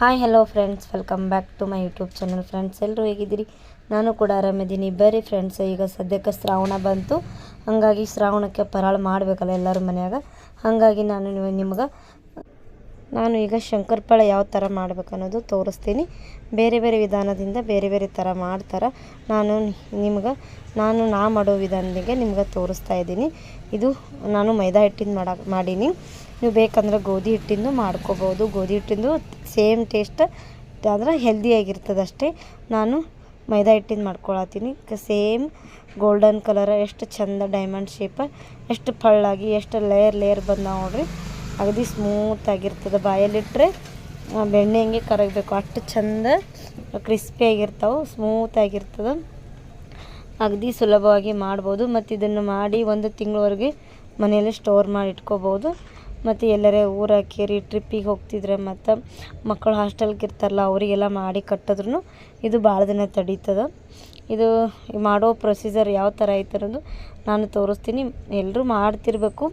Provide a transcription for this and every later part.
Hi hello friends welcome back to my YouTube channel friends ಎಲ್ಲರೂ ಹೇಗಿದ್ದೀರಿ? ನಾನು ಕೂಡ ಆರಾಮಿದ್ದೀನಿ. ಬರ್ರಿ ಫ್ರೆಂಡ್ಸ್ ಈಗ ಸದ್ಯಕ್ಕೆ ಶ್ರಾವಣ ಬಂತು. ಹಾಗಾಗಿ ಶ್ರಾವಣಕ್ಕೆ ಪರಾಳ ಮಾಡಬೇಕಲ್ಲ ಎಲ್ಲರ ಮನೆಯಾಗ. ಹಾಗಾಗಿ ನಾನು ನಿಮ್ಗೆ ನಾನು ಈಗ ಶಂಕರಪಾಳೆ ಯಾವ ಥರ ಮಾಡ್ಬೇಕು ಅನ್ನೋದು ತೋರಿಸ್ತೀನಿ. ಬೇರೆ ಬೇರೆ ವಿಧಾನದಿಂದ ಬೇರೆ ಬೇರೆ ಥರ ಮಾಡ್ತಾರೆ. ನಾನು ನಿಮ್ಗೆ ನಾನು ನಾ ಮಾಡೋ ವಿಧಾನದಿಗೆ ನಿಮ್ಗೆ ತೋರಿಸ್ತಾ ಇದ್ದೀನಿ. ಇದು ನಾನು ಮೈದಾ ಹಿಟ್ಟಿಂದ ಮಾಡಕ್ಕೆ ಮಾಡೀನಿ. ನೀವು ಬೇಕಂದ್ರೆ ಗೋಧಿ ಹಿಟ್ಟಿಂದು ಮಾಡ್ಕೋಬೋದು. ಗೋಧಿ ಹಿಟ್ಟಿಂದು ಸೇಮ್ ಟೇಸ್ಟ್ ಅಂದ್ರೆ ಹೆಲ್ದಿಯಾಗಿರ್ತದೆ ಅಷ್ಟೇ. ನಾನು ಮೈದಾ ಹಿಟ್ಟಿಂದ ಮಾಡ್ಕೊಳತ್ತೀನಿ. ಸೇಮ್ ಗೋಲ್ಡನ್ ಕಲರ್ ಎಷ್ಟು ಚಂದ ಡೈಮಂಡ್ ಶೇಪ ಎಷ್ಟು ಪಳ್ಳಾಗಿ, ಎಷ್ಟು ಲೇಯರ್ ಲೇಯರ್ ಬಂದಾವ ನೋಡ್ರಿ. ಅಗದಿ ಸ್ಮೂತ್ ಆಗಿರ್ತದೆ. ಬಾಯಲ್ಲಿಟ್ಟರೆ ಬೆಣ್ಣೆ ಹಂಗೆ ಕರಗಬೇಕು, ಅಷ್ಟು ಚಂದ ಸ್ಮೂತ್ ಆಗಿರ್ತದೆ. ಅಗದಿ ಸುಲಭವಾಗಿ ಮಾಡ್ಬೋದು. ಮತ್ತು ಇದನ್ನು ಮಾಡಿ ಒಂದು ತಿಂಗಳವರೆಗೆ ಮನೆಯಲ್ಲೇ ಸ್ಟೋರ್ ಮಾಡಿ ಇಟ್ಕೋಬೋದು. ಮತ್ತು ಎಲ್ಲರೇ ಊರ ಕೇರಿ ಟ್ರಿಪ್ಪಿಗೆ ಹೋಗ್ತಿದ್ರೆ ಮತ್ತು ಮಕ್ಕಳು ಹಾಸ್ಟೆಲ್ಗೆ ಇರ್ತಾರಲ್ಲ, ಅವರಿಗೆಲ್ಲ ಮಾಡಿ ಕಟ್ಟಿದ್ರು ಇದು ಭಾಳ ದಿನ ತಡೀತದೆ. ಇದು ಮಾಡೋ ಪ್ರೊಸೀಜರ್ ಯಾವ ಥರ ಐತೆ ಅನ್ನೋದು ನಾನು ತೋರಿಸ್ತೀನಿ. ಎಲ್ಲರೂ ಮಾಡ್ತಿರ್ಬೇಕು,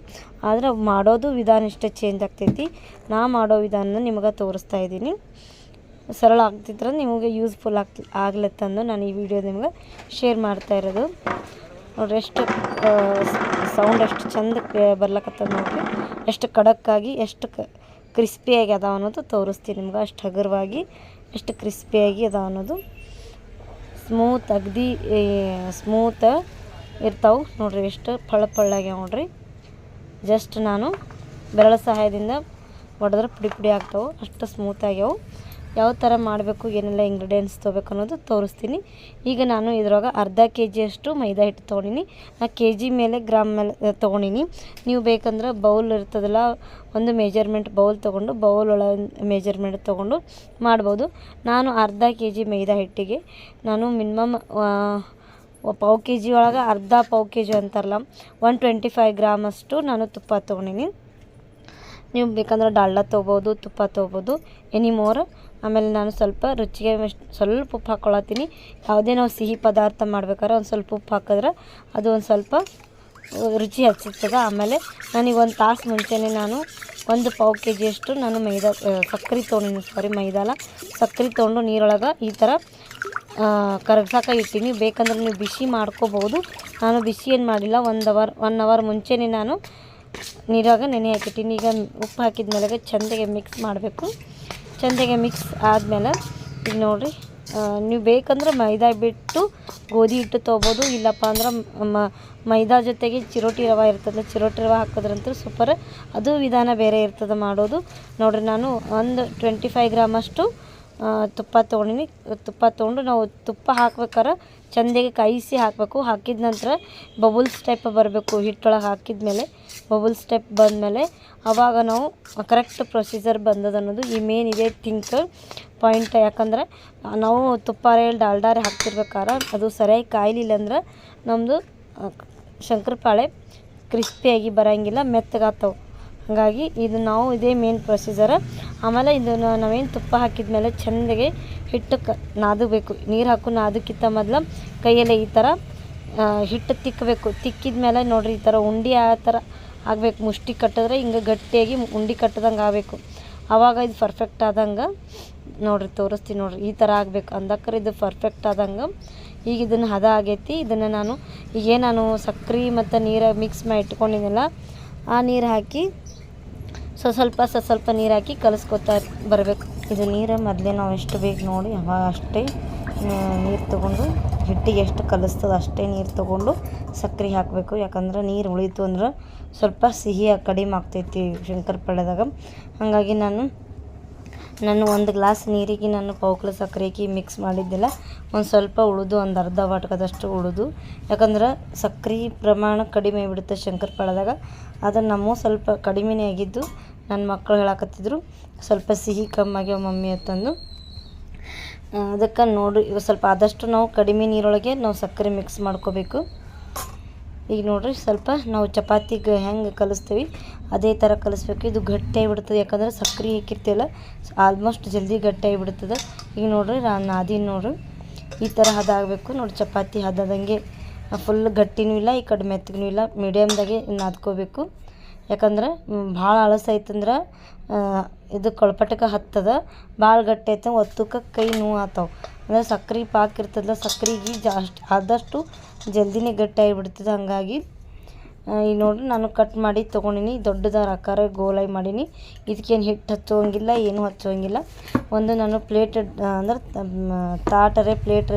ಆದರೆ ಮಾಡೋದು ವಿಧಾನ ಇಷ್ಟೇ ಚೇಂಜ್ ಆಗ್ತೈತಿ. ನಾ ಮಾಡೋ ವಿಧಾನ ನಿಮಗೆ ತೋರಿಸ್ತಾ ಇದ್ದೀನಿ. ಸರಳ ಆಗ್ತಿದ್ರೆ ನಿಮಗೆ ಯೂಸ್ಫುಲ್ ಆಗ್ತಿ ಆಗ್ಲತ್ತಂದು ನಾನು ಈ ವಿಡಿಯೋ ನಿಮ್ಗೆ ಶೇರ್ ಮಾಡ್ತಾ ಇರೋದು. ನೋಡ್ರಿ ಎಷ್ಟು ಸೌಂಡ್ ಎಷ್ಟು ಚಂದ ಬರ್ಲಕತ್ತದ ನೋಡ್ರಿ. ಎಷ್ಟು ಖಡಕ್ಕಾಗಿ, ಎಷ್ಟು ಕ್ರಿಸ್ಪಿಯಾಗಿ ಅದಾವ ಅನ್ನೋದು ತೋರಿಸ್ತೀನಿ ನಿಮ್ಗೆ. ಅಷ್ಟು ಹಗುರವಾಗಿ, ಎಷ್ಟು ಕ್ರಿಸ್ಪಿಯಾಗಿ ಅದಾವ ಅನ್ನೋದು ಸ್ಮೂತ್ ಅಗದಿ ಸ್ಮೂತ್ ಇರ್ತಾವೆ. ನೋಡ್ರಿ ಎಷ್ಟು ಫಳ ಪಳ್ಳಾಗ್ಯಾವ ನೋಡ್ರಿ. ಜಸ್ಟ್ ನಾನು ಬೆರಳ ಸಹಾಯದಿಂದ ಹೊಡೆದ್ರೆ ಪುಡಿ ಪುಡಿ ಆಗ್ತಾವೆ. ಅಷ್ಟು ಸ್ಮೂತ್ ಆಗ್ಯಾವು. ಯಾವ ಥರ ಮಾಡಬೇಕು, ಏನೆಲ್ಲ ಇಂಗ್ರೀಡಿಯೆಂಟ್ಸ್ ತೊಗೋಬೇಕು ಅನ್ನೋದು ತೋರಿಸ್ತೀನಿ. ಈಗ ನಾನು ಇದ್ರೊಳಗೆ ಅರ್ಧ ಕೆ ಜಿಯಷ್ಟು ಮೈದಾ ಹಿಟ್ಟು ತೊಗೊಂಡೀನಿ. ನಾ ಕೆ ಜಿ ಮೇಲೆ ಗ್ರಾಮ್ ಮೇಲೆ ತೊಗೊಂಡೀನಿ. ನೀವು ಬೇಕಂದ್ರೆ ಬೌಲ್ ಇರ್ತದಲ್ಲ, ಒಂದು ಮೆಜರ್ಮೆಂಟ್ ಬೌಲ್ ತೊಗೊಂಡು, ಬೌಲ್ ಒಳ ಮೆಜರ್ಮೆಂಟ್ ತೊಗೊಂಡು ಮಾಡ್ಬೋದು. ನಾನು ಅರ್ಧ ಕೆ ಜಿ ಮೈದಾ ಹಿಟ್ಟಿಗೆ, ನಾನು ಮಿನಿಮಮ್ ಪಾವು ಕೆ ಜಿ ಒಳಗೆ ಅರ್ಧ ಪಾವು ಕೆ ಜಿ ಅಂತಾರಲ್ಲ, ಒನ್ ಟ್ವೆಂಟಿ ಫೈವ್ ಗ್ರಾಮಷ್ಟು ನಾನು ತುಪ್ಪ ತೊಗೊಂಡಿನಿ. ನೀವು ಬೇಕಂದ್ರೆ ಡಾಲ್ಡ ತೊಗೋಬೋದು, ತುಪ್ಪ ತೊಗೋಬೋದು, ಎನಿ ಮೋರ್. ಆಮೇಲೆ ನಾನು ಸ್ವಲ್ಪ ರುಚಿಗೆ ಸ್ವಲ್ಪ ಉಪ್ಪು ಹಾಕ್ಕೊಳತ್ತೀನಿ. ಯಾವುದೇ ನಾವು ಸಿಹಿ ಪದಾರ್ಥ ಮಾಡ್ಬೇಕಾದ್ರೆ ಒಂದು ಸ್ವಲ್ಪ ಉಪ್ಪು ಹಾಕಿದ್ರೆ ಅದು ಒಂದು ಸ್ವಲ್ಪ ರುಚಿ ಹಚ್ಚಿರ್ತದೆ ಆಮೇಲೆ ನನಗೆ ಒಂದು ತಾಸು ಮುಂಚೆನೇ ನಾನು ಒಂದು ಪಾವು ಕೆ ಜಿಯಷ್ಟು ನಾನು ಮೈದಾ ಸಕ್ಕರೆ ತೊಗೊಂಡಿನಿ ಸಾರಿ ಮೈದಾಲ ಸಕ್ಕರೆ ತೊಗೊಂಡು ನೀರೊಳಗೆ ಈ ಥರ ಕರಗ್ಸಾಕ ಇಟ್ಟೀನಿ. ಬೇಕಂದ್ರೆ ನೀವು ಬಿಸಿ ಮಾಡ್ಕೋಬೋದು. ನಾನು ಬಿಸಿ ಏನು ಮಾಡಿಲ್ಲ, ಒಂದು ಅವರ್ ಒನ್ ಅವರ್ ಮುಂಚೆನೇ ನಾನು ನೀರಾಗ ನೆನೆ ಹಾಕಿಟ್ಟಿನಿ ಈಗ ಉಪ್ಪು ಹಾಕಿದ ಮೇಲೆ ಚೆಂದಾಗೆ ಮಿಕ್ಸ್ ಮಾಡಬೇಕು. ಚೆಂದಾಗೆ ಮಿಕ್ಸ್ ಆದಮೇಲೆ ಈಗ ನೋಡಿರಿ ನೀವು ಬೇಕಂದ್ರೆ ಮೈದಾ ಬಿಟ್ಟು ಗೋಧಿ ಹಿಟ್ಟು ತೊಗೋಬೋದು, ಇಲ್ಲಪ್ಪ ಅಂದ್ರೆ ಮೈದಾ ಜೊತೆಗೆ ಚಿರೋಟಿ ರವೆ ಇರ್ತದೆ, ಚಿರೋಟಿ ರವೆ ಹಾಕಿದ್ರಂತೂ ಸೂಪರ್ ಅದು ವಿಧಾನ ಬೇರೆ ಇರ್ತದೆ ಮಾಡೋದು. ನೋಡಿರಿ ನಾನು ಒಂದು ಟ್ವೆಂಟಿ ಫೈವ್ ಗ್ರಾಮಷ್ಟು ತುಪ್ಪ ತೊಗೊಂಡಿನಿ. ತುಪ್ಪ ತೊಗೊಂಡು ನಾವು ತುಪ್ಪ ಹಾಕ್ಬೇಕಾರೆ ಚೆಂದಾಗಿ ಕಾಯಿಸಿ ಹಾಕಬೇಕು. ಹಾಕಿದ ನಂತರ ಬಬಲ್ಸ್ ಟೈಪ್ ಬರಬೇಕು. ಹಿಟ್ಟೊಳಗೆ ಹಾಕಿದ ಮೇಲೆ ಬಬಲ್ಸ್ ಟೈಪ್ ಬಂದಮೇಲೆ ಆವಾಗ ನಾವು ಕರೆಕ್ಟ್ ಪ್ರೊಸೀಜರ್ ಬಂದದ ಅನ್ನೋದು ಈ ಮೇನ್ ಇದೆ ಥಿಂಕ್ ಪಾಯಿಂಟ್ ಯಾಕಂದ್ರೆ ನಾವು ತುಪ್ಪಾರೆ ಡಾಲ್ಡಾರೆ ಹಾಕ್ತಿರ್ಬೇಕಾದ್ರೆ ಅದು ಸರಿಯಾಗಿ ಕಾಯಲಿಲ್ಲ ಅಂದ್ರೆ ನಮ್ಮದು ಶಂಕರಪಾಳೆ ಕ್ರಿಸ್ಪಿಯಾಗಿ ಬರೋಂಗಿಲ್ಲ, ಮೆತ್ತಗಾಗ್ತವೆ. ಹಾಗಾಗಿ ಇದು ನಾವು ಇದೇ ಮೇನ್ ಪ್ರೊಸೀಜರ್ ಆಮೇಲೆ ಇದನ್ನು ನಾವೇನು ತುಪ್ಪ ಹಾಕಿದ ಮೇಲೆ ಹಿಟ್ಟು ಕ ನಾದಬೇಕು. ನೀರು ಹಾಕು ನಾದಕ್ಕಿಂತ ಮೊದಲು ಕೈಯಲ್ಲಿ ಈ ಥರ ಹಿಟ್ಟು ತಿಕ್ಕಬೇಕು ತಿಕ್ಕಿದ ಮೇಲೆ ನೋಡಿರಿ ಈ ಥರ ಉಂಡೆ ಆ ಥರ ಆಗಬೇಕು. ಮುಷ್ಟಿ ಕಟ್ಟಿದ್ರೆ ಹಿಂಗೆ ಗಟ್ಟಿಯಾಗಿ ಉಂಡಿ ಕಟ್ಟದಂಗೆ ಆಗಬೇಕು. ಆವಾಗ ಇದು ಪರ್ಫೆಕ್ಟ್ ಆದಂಗೆ ನೋಡಿರಿ ತೋರಿಸ್ತೀನಿ ನೋಡಿರಿ. ಈ ಥರ ಆಗಬೇಕು. ಅಂದಕ್ರೆ ಇದು ಪರ್ಫೆಕ್ಟ್ ಆದಂಗೆ. ಈಗ ಇದನ್ನು ಹದ ಆಗೈತಿ. ಇದನ್ನು ನಾನು, ಈಗೇ ನಾನು ಸಕ್ರೆ ಮತ್ತು ನೀರು ಮಿಕ್ಸ್ ಮಾಡಿ ಇಟ್ಕೊಂಡಿದ್ದೆನಲ್ಲ ಆ ನೀರು ಹಾಕಿ ಸೊ ಸ್ವಲ್ಪ ಸ ಸ್ವಲ್ಪ ನೀರು ಹಾಕಿ ಕಲಿಸ್ಕೊತಾ ಬರಬೇಕು. ಇದು ನೀರು ಮೊದಲೇ ನಾವು ಎಷ್ಟು ಬೇಕು ನೋಡಿ ಅಷ್ಟೇ ನೀರು ತೊಗೊಂಡು ಹಿಟ್ಟಿಗೆ ಎಷ್ಟು ಕಲಿಸ್ತದೆ ಅಷ್ಟೇ ನೀರು ತೊಗೊಂಡು ಸಕ್ಕರೆ ಹಾಕಬೇಕು. ಯಾಕಂದ್ರೆ ನೀರು ಉಳಿತು ಅಂದ್ರೆ ಸ್ವಲ್ಪ ಸಿಹಿ ಕಡಿಮೆ ಆಗ್ತೈತಿ ಶಂಕರಪಾಳ್ಯದಾಗ. ಹಾಗಾಗಿ ನಾನು ನಾನು ಒಂದು ಗ್ಲಾಸ್ ನೀರಿಗೆ ನಾನು ಪೌಕ್ಳ ಸಕ್ಕರೆ ಹಾಕಿ ಮಿಕ್ಸ್ ಮಾಡಿದ್ದಿಲ್ಲ. ಒಂದು ಸ್ವಲ್ಪ ಉಳಿದು, ಒಂದು ಅರ್ಧ ವಾಟಕದಷ್ಟು ಉಳಿದು. ಯಾಕಂದ್ರೆ ಸಕ್ಕರೆ ಪ್ರಮಾಣ ಕಡಿಮೆ ಬಿಡುತ್ತೆ ಶಂಕರಪಾಳ್ಯದಾಗ. ಅದನ್ನು ನಮ್ಮ ಸ್ವಲ್ಪ ಕಡಿಮೆನೇ ಆಗಿದ್ದು ನನ್ನ ಮಕ್ಕಳು ಹೇಳಕತ್ತಿದ್ರು, ಸ್ವಲ್ಪ ಸಿಹಿ ಕಮ್ಮಾಗ್ಯಾವ ಮಮ್ಮಿ ಅಂತಂದು ಅದಕ್ಕೆ ನೋಡಿ ಈಗ ಸ್ವಲ್ಪ ಆದಷ್ಟು ನಾವು ಕಡಿಮೆ ನೀರೊಳಗೆ ನಾವು ಸಕ್ಕರೆ ಮಿಕ್ಸ್ ಮಾಡ್ಕೋಬೇಕು. ಈಗ ನೋಡಿರಿ, ಸ್ವಲ್ಪ ನಾವು ಚಪಾತಿಗೆ ಹೆಂಗೆ ಕಲಿಸ್ತೀವಿ, ಅದೇ ಥರ ಕಲಿಸ್ಬೇಕು. ಇದು ಗಟ್ಟಿಯಾಗಿ ಬಿಡ್ತದೆ ಯಾಕಂದ್ರೆ ಸಕ್ಕರೆ ಹಾಕಿರ್ತೀವಲ್ಲ ಆಲ್ಮೋಸ್ಟ್ ಜಲ್ದಿ ಗಟ್ಟಿಯಾಗಿ ಬಿಡ್ತದೆ ಈಗ ನೋಡಿರಿ ನಾನು ನಾದಿನ ನೋಡ್ರಿ ಈ ಥರ ಹದ ನೋಡಿ, ಚಪಾತಿ ಹದದಂಗೆ ಫುಲ್ ಗಟ್ಟಿನೂ ಇಲ್ಲ, ಈ ಕಡೆ ಮೆತ್ತಗೂ ಇಲ್ಲ ಮೀಡಿಯಮ್ದಾಗೆ ನಾದ್ಕೋಬೇಕು ಯಾಕಂದ್ರೆ ಭಾಳ ಅಳಸೈತಂದ್ರೆ ಇದು ಕೊಳಪಟಕ ಹತ್ತದ, ಭಾಳ ಗಟ್ಟಿ ಆಯ್ತು ಒತ್ತುಕ್ಕೆ ಕೈ ನೋವು ಆತಾವ. ಅಂದರೆ ಸಕ್ರೆ ಪಾಕ ಇರ್ತದಲ್ಲ ಸಕ್ರೆಗೆ ಜಾಸ್ತಿ, ಆದಷ್ಟು ಜಲ್ದಿನೇ ಗಟ್ಟಿ ಆಗಿಬಿಡ್ತದೆ. ಹಾಗಾಗಿ ಈಗ ನೋಡಿರಿ ನಾನು ಕಟ್ ಮಾಡಿ ತೊಗೊಂಡಿನಿ ದೊಡ್ಡದಾರ ಆಕಾರ ಗೋಲಾಗಿ ಮಾಡೀನಿ. ಇದಕ್ಕೇನು ಹಿಟ್ಟು ಹಚ್ಚೋಂಗಿಲ್ಲ, ಏನೂ ಹಚ್ಚೋಂಗಿಲ್ಲ. ಒಂದು ನಾನು ಪ್ಲೇಟ್ ಅಂದ್ರೆ ತಾಟರೆ ಪ್ಲೇಟ್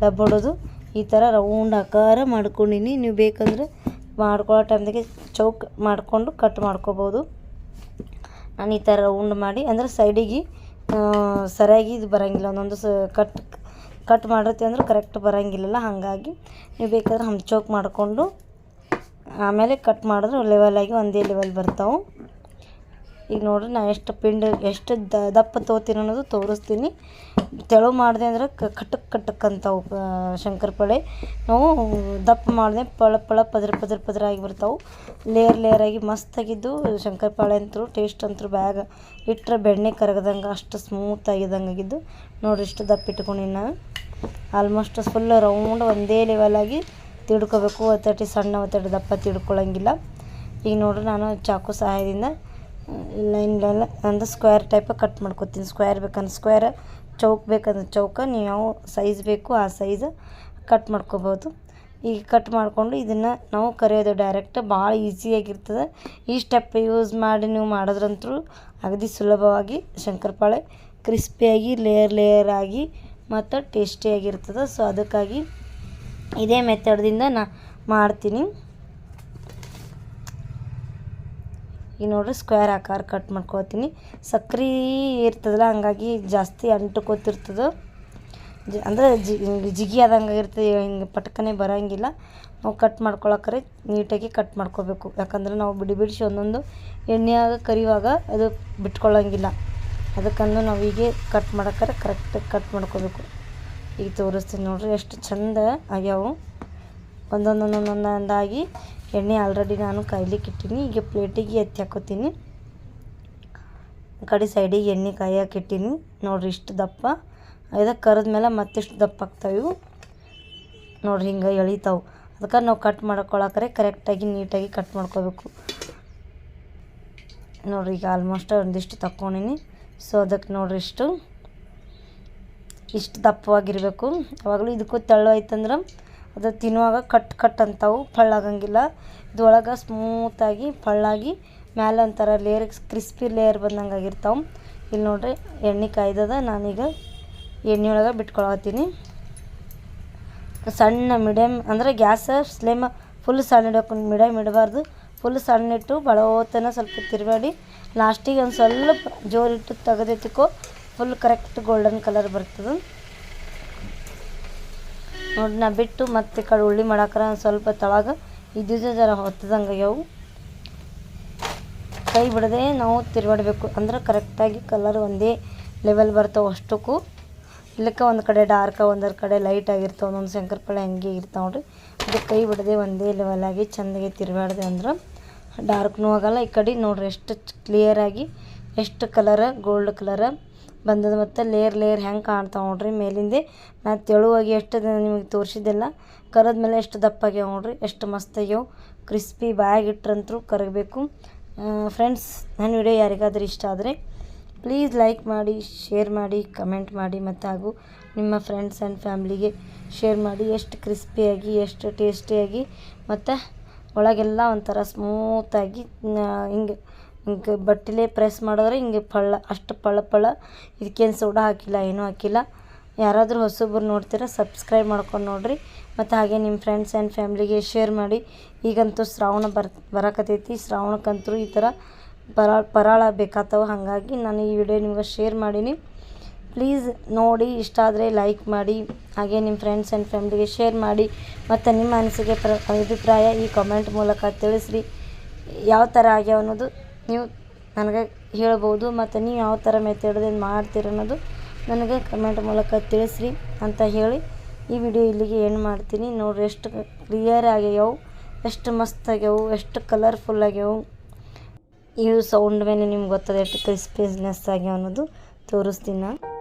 ಡಬ್ಬ ಹೊಡೋದು, ಈ ಥರ ರೌಂಡ್ ಆಕಾರ ಮಾಡ್ಕೊಂಡಿನಿ. ನೀವು ಬೇಕಂದ್ರೆ ಮಾಡ್ಕೊಳ್ಳೋ ಟೈಮ್ದಾಗೆ ಚೌಕ್ ಮಾಡಿಕೊಂಡು ಕಟ್ ಮಾಡ್ಕೊಬೋದು. ನಾನು ಈ ಥರ ರೌಂಡ್ ಮಾಡಿ, ಅಂದರೆ ಸೈಡಿಗೆ ಸರಿಯಾಗಿ ಇದು ಬರೋಂಗಿಲ್ಲ. ಒಂದೊಂದು ಸ, ಕಟ್ ಕಟ್ ಮಾಡಿರ್ತೀವಿ ಅಂದ್ರೆ ಕರೆಕ್ಟ್ ಬರೋಂಗಿಲ್ಲಲ್ಲ, ಹಾಗಾಗಿ ನೀವು ಬೇಕಾದ್ರೆ ಹಂಚೋಕ್ ಮಾಡಿಕೊಂಡು ಆಮೇಲೆ ಕಟ್ ಮಾಡಿದ್ರೆ ಲೆವೆಲಾಗಿ ಒಂದೇ ಲೆವೆಲ್ ಬರ್ತಾವೆ. ಈಗ ನೋಡ್ರಿ ನಾ ಎಷ್ಟು ಪಿಂಡ, ಎಷ್ಟು ದಪ್ಪ ತೊಗೋತೀನಿ ಅನ್ನೋದು ತೋರಿಸ್ತೀನಿ. ತೆಳು ಮಾಡಿದೆ ಅಂದ್ರೆ ಕಟಕ್ ಕಟಕ್ ಅಂತಾವು ಶಂಕರಪಳೆ ನಾವು ದಪ್ಪ ಮಾಡಿದೆ ಪಳ ಪಳ, ಪದ್ರ ಪದ್ರ ಪದ್ರ ಆಗಿ ಬರ್ತಾವೆ. ಲೇಯರ್ ಲೇಯರಾಗಿ ಮಸ್ತಾಗಿದ್ದು ಶಂಕರಪಾಳೆ ಅಂತೂ ಟೇಸ್ಟ್ ಅಂತೂ ಬ್ಯಾಗ. ಇಟ್ಟರೆ ಬೆಣ್ಣೆ ಕರಗದಂಗೆ ಅಷ್ಟು ಸ್ಮೂತ್ ಆಗಿದಂಗೆ ಆಗಿದ್ದು. ನೋಡಿರಿ ಇಷ್ಟು ದಪ್ಪ ಇಟ್ಕೊಂಡಿನ ಆಲ್ಮೋಸ್ಟ್ ಫುಲ್ ರೌಂಡ್ ಒಂದೇ ಲೆವೆಲಾಗಿ ತಿಡ್ಕೋಬೇಕು. ಒತ್ತಟಿ ಸಣ್ಣ ಒತ್ತಟಿ ದಪ್ಪ ತಿಡ್ಕೊಳ್ಳೋಂಗಿಲ್ಲ ಈಗ ನೋಡ್ರಿ ನಾನು ಚಾಕು ಸಹಾಯದಿಂದ ಲೈನ್ ಲೈನ್ ಅಂದ್ರೆ ಸ್ಕ್ವೇರ್ ಟೈಪ್ ಕಟ್ ಮಾಡ್ಕೊತೀನಿ. ಸ್ಕ್ವೇರ್ ಬೇಕಂದ್ರೆ ಸ್ಕ್ವೇರ್ ಚೌಕ್ ಬೇಕಂದ್ರೆ ಚೌಕ, ನೀವು ಯಾವ ಸೈಜ್ ಬೇಕು ಆ ಸೈಜ್ ಕಟ್ ಮಾಡ್ಕೋಬೋದು. ಈಗ ಕಟ್ ಮಾಡಿಕೊಂಡು ಇದನ್ನು ನಾವು ಕರಿಯೋದು ಡೈರೆಕ್ಟ್ ಭಾಳ ಈಸಿಯಾಗಿರ್ತದೆ ಈ ಸ್ಟೆಪ್ ಯೂಸ್ ಮಾಡಿ ನೀವು ಮಾಡಿದ್ರಂತೂ ಅಗದಿ ಸುಲಭವಾಗಿ, ಶಂಕರಪಾಳೆ ಕ್ರಿಸ್ಪಿಯಾಗಿ ಲೇಯರ್ ಲೇಯರ್ ಆಗಿ ಮತ್ತು ಟೇಸ್ಟಿಯಾಗಿರ್ತದೆ ಸೊ ಅದಕ್ಕಾಗಿ ಇದೇ ಮೆಥಡ್ದಿಂದ ನಾ ಮಾಡ್ತೀನಿ. ಈಗ ನೋಡ್ರಿ ಸ್ಕ್ವೇರ್ ಆಕಾರ ಕಟ್ ಮಾಡ್ಕೊಳ್ತೀನಿ. ಸಕ್ರೆ ಇರ್ತದಲ್ಲ, ಹಂಗಾಗಿ ಜಾಸ್ತಿ ಅಂಟುಕೋತಿರ್ತದೆ. ಜ, ಅಂದರೆ ಜಿಗಿ ಆದಂಗೆ ಇರ್ತದೆ ಹಿಂಗೆ ಪಟ್ಕನೆ ಬರೋಂಗಿಲ್ಲ. ನಾವು ಕಟ್ ಮಾಡ್ಕೊಳಕ್ಕರೆ ನೀಟಾಗಿ ಕಟ್ ಮಾಡ್ಕೋಬೇಕು. ಯಾಕಂದ್ರೆ ನಾವು ಬಿಡಿ ಬಿಡಿಸಿ ಒಂದೊಂದು ಎಣ್ಣೆಯಾಗ ಕರಿಯುವಾಗ ಅದು ಬಿಟ್ಕೊಳ್ಳೋಂಗಿಲ್ಲ ಅದಕ್ಕಂದು ನಾವು ಹೀಗೆ ಕಟ್ ಮಾಡೋಕ್ಕಾರೆ ಕರೆಕ್ಟಾಗಿ ಕಟ್ ಮಾಡ್ಕೋಬೇಕು. ಈಗ ತೋರಿಸ್ತೀನಿ ನೋಡಿರಿ, ಎಷ್ಟು ಚಂದ ಆಗ್ಯಾವು. ಒಂದೊಂದು ಒಂದೊಂದೊಂದಾಗಿ ಎಣ್ಣೆ ಆಲ್ರೆಡಿ ನಾನು ಕಾಯ್ಲಿಕ್ಕೆ ಇಟ್ಟೀನಿ. ಈಗ ಪ್ಲೇಟಿಗೆ ಎತ್ತಿ ಹಾಕೋತೀನಿ. ಕಡೆ ಸೈಡಿಗೆ ಎಣ್ಣೆ ಕಾಯಕ್ಕೆ ಇಟ್ಟೀನಿ. ನೋಡಿರಿ ಇಷ್ಟು ದಪ್ಪ. ಮೇಲೆ ಮತ್ತಿಷ್ಟು ದಪ್ಪ ಆಗ್ತಾವೆ ಇವು. ನೋಡಿರಿ ಹಿಂಗೆ ಎಳಿತಾವೆ. ಅದಕ್ಕೆ ನಾವು ಕಟ್ ಮಾಡ್ಕೊಳಕ್ರೆ ಕರೆಕ್ಟಾಗಿ ನೀಟಾಗಿ ಕಟ್ ಮಾಡ್ಕೋಬೇಕು. ನೋಡಿರಿ ಈಗ ಆಲ್ಮೋಸ್ಟ್ ಒಂದಿಷ್ಟು ತಕ್ಕೊಂಡಿನಿ. ಸೊ ಅದಕ್ಕೆ ನೋಡಿರಿ ಇಷ್ಟು. ಇಷ್ಟು ದಪ್ಪವಾಗಿರಬೇಕು. ಯಾವಾಗಲೂ ಇದಕ್ಕೂ ತೆಳ್ಳು ಆಯ್ತಂದ್ರೆ ಅದು ತಿನ್ನುವಾಗ ಕಟ್ ಕಟ್ ಅಂತಾವು, ಪಳ್ಳಾಗಂಗಿಲ್ಲ. ಇದ್ರೊಳಗೆ ಸ್ಮೂತಾಗಿ ಫಳ್ಳಾಗಿ ಮ್ಯಾಲ ಒಂಥರ ಲೇಯರ್ ಕ್ರಿಸ್ಪಿ ಲೇಯರ್ ಬಂದಂಗೆ ಆಗಿರ್ತಾವೆ. ಇಲ್ಲಿ ನೋಡ್ರಿ, ಎಣ್ಣೆ ಕಾಯ್ದದ, ನಾನೀಗ ಎಣ್ಣೆ ಒಳಗೆ ಬಿಟ್ಕೊಳತ್ತೀನಿ ಸಣ್ಣ ಮೀಡಿಯಮ್ ಅಂದರೆ ಗ್ಯಾಸ ಸ್ಲೇಮ ಫುಲ್ ಸಣ್ಣ ಇಡಬೇಕು ಮೀಡಿಯಮ್ ಇಡಬಾರ್ದು. ಫುಲ್ ಸಣ್ಣ ಇಟ್ಟು ಬಳೋತನ ಸ್ವಲ್ಪ ತಿರುಗಾಡಿ ಲಾಸ್ಟಿಗೆ ಒಂದು ಸ್ವಲ್ಪ ಜೋರಿಟ್ಟು ತೆಗೆದೆತ್ತಿಕೋ ಫುಲ್ ಕರೆಕ್ಟ್ ಗೋಲ್ಡನ್ ಕಲರ್ ಬರ್ತದೆ. ನೋಡಿ, ನಾ ಬಿಟ್ಟು ಮತ್ತೆ ಕಡೆ ಉಳ್ಳಿ ಮಾಡಾಕ್ರ ಸ್ವಲ್ಪ ತಳಗ ಇದ್ದಿದ್ದು ಜರ ಹೊತ್ತದಂಗೆ ಆಗ್ಯಾವು. ಕೈ ಬಿಡದೆ ನಾವು ತಿರುಗಾಡಬೇಕು. ಅಂದ್ರೆ ಕರೆಕ್ಟಾಗಿ ಕಲರ್ ಒಂದೇ ಲೆವೆಲ್ ಬರ್ತಾವೆ ಅಷ್ಟಕ್ಕೂ. ಇಲ್ಲಕ್ಕೆ ಒಂದು ಕಡೆ ಡಾರ್ಕ ಒಂದರ ಕಡೆ ಲೈಟ್ ಆಗಿರ್ತಾವೆ, ಒಂದೊಂದು ಶಂಕರಪಳೆ ಹಂಗೆ ಇರ್ತಾವೆ ನೋಡ್ರಿ. ಅದು ಕೈ ಬಿಡದೆ ಒಂದೇ ಲೆವೆಲಾಗಿ ಚೆಂದಾಗಿ ತಿರುಗಾಡ್ದೆ ಅಂದ್ರೆ ಡಾರ್ಕ್ನೂ ಆಗಲ್ಲ. ಈ ಕಡೆ ನೋಡ್ರಿ, ಎಷ್ಟು ಕ್ಲಿಯರಾಗಿ ಎಷ್ಟು ಕಲರ ಗೋಲ್ಡ್ ಕಲರ ಬಂದದ ಮತ್ತು ಲೇಯರ್ ಲೇಯರ್ ಹೆಂಗೆ ಕಾಣ್ತಾವೆ ನೋಡ್ರಿ. ಮೇಲಿಂದೆ ನಾ ತೆಳುವಾಗಿ ಎಷ್ಟು ನಿಮಗೆ ತೋರಿಸಿದ್ದೆಲ್ಲ. ಕರದ ಮೇಲೆ ಎಷ್ಟು ದಪ್ಪ ಆಗ್ಯಾವ ನೋಡ್ರಿ. ಎಷ್ಟು ಮಸ್ತ್ ಆಗ್ಯಾವ ಕ್ರಿಸ್ಪಿ ಬಾಯಾಗಿ ಕರಗಬೇಕು. ಫ್ರೆಂಡ್ಸ್ ನನ್ನ ವಿಡಿಯೋ ಯಾರಿಗಾದ್ರೂ ಇಷ್ಟ ಆದರೆ ಪ್ಲೀಸ್ ಲೈಕ್ ಮಾಡಿ ಶೇರ್ ಮಾಡಿ ಕಮೆಂಟ್ ಮಾಡಿ ಮತ್ತು ಹಾಗೂ ನಿಮ್ಮ ಫ್ರೆಂಡ್ಸ್ ಆ್ಯಂಡ್ ಫ್ಯಾಮ್ಲಿಗೆ ಶೇರ್ ಮಾಡಿ. ಎಷ್ಟು ಕ್ರಿಸ್ಪಿಯಾಗಿ ಎಷ್ಟು ಟೇಸ್ಟಿಯಾಗಿ ಮತ್ತು ಒಳಗೆಲ್ಲ ಒಂಥರ ಸ್ಮೂತಾಗಿ ಹಿಂಗೆ ಹಿಂಗೆ ಬಟ್ಟೆಲೇ ಪ್ರೆಸ್ ಮಾಡಿದ್ರೆ ಹಿಂಗೆ ಪಳ್ಳ, ಅಷ್ಟು ಪಳ ಪಳ ಇದಕ್ಕೇನು ಸೋಡಾ ಹಾಕಿಲ್ಲ, ಏನೂ ಹಾಕಿಲ್ಲ. ಯಾರಾದರೂ ಹೊಸಬ್ರು ನೋಡ್ತೀರ, ಸಬ್ಸ್ಕ್ರೈಬ್ ಮಾಡ್ಕೊಂಡು ನೋಡಿರಿ. ಮತ್ತು ಹಾಗೆ ನಿಮ್ಮ ಫ್ರೆಂಡ್ಸ್ ಆ್ಯಂಡ್ ಫ್ಯಾಮ್ಲಿಗೆ ಶೇರ್ ಮಾಡಿ. ಈಗಂತೂ ಶ್ರಾವಣ ಬರ್ ಬರಕತ್ತೈತಿ ಶ್ರಾವಣಕ್ಕಂತೂ ಈ ಥರ ಪರಾ, ಪರಾಳ ಬೇಕಾಗ್ತವೆ ಹಾಗಾಗಿ ನಾನು ಈ ವಿಡಿಯೋ ನಿಮ್ಗೆ ಶೇರ್ ಮಾಡೀನಿ. ಪ್ಲೀಸ್ ನೋಡಿ, ಇಷ್ಟ ಆದರೆ ಲೈಕ್ ಮಾಡಿ. ಹಾಗೆ ನಿಮ್ಮ ಫ್ರೆಂಡ್ಸ್ ಆ್ಯಂಡ್ ಫ್ಯಾಮ್ಲಿಗೆ ಶೇರ್ ಮಾಡಿ. ಮತ್ತು ನಿಮ್ಮ ಅನಿಸಿಕೆ ಪ್ರ, ಅಭಿಪ್ರಾಯ ಈ ಕಮೆಂಟ್ ಮೂಲಕ ತಿಳಿಸ್ರಿ. ಯಾವ ಥರ ಆಗ್ಯಾವ ಅನ್ನೋದು ನೀವು ನನಗೆ ಹೇಳ್ಬೋದು ಮತ್ತು ನೀವು ಯಾವ ಥರ ಮೆಥಡ್ದಿಂದ ಮಾಡ್ತೀರ ಅನ್ನೋದು ನನಗೆ ಕಮೆಂಟ್ ಮೂಲಕ ತಿಳಿಸ್ರಿ ಅಂತ ಹೇಳಿ ಈ ವಿಡಿಯೋ ಇಲ್ಲಿಗೆ ಏನು ಮಾಡ್ತೀನಿ. ನೋಡಿರಿ ಎಷ್ಟು ಕ್ಲಿಯರ್ ಆಗ್ಯಾವು, ಎಷ್ಟು ಮಸ್ತ್ ಆಗ್ಯಾವು, ಎಷ್ಟು ಕಲರ್ಫುಲ್ ಆಗ್ಯಾವು. ಇವು ಸೌಂಡ್ ಮೇಲೆ ನಿಮ್ಗೆ ಗೊತ್ತದೆ ಎಷ್ಟು ಕ್ರಿಸ್ಪಿನೆಸ್ ಆಗ್ಯಾವ ಅನ್ನೋದು ತೋರಿಸ್ತೀನಿ ನಾನು.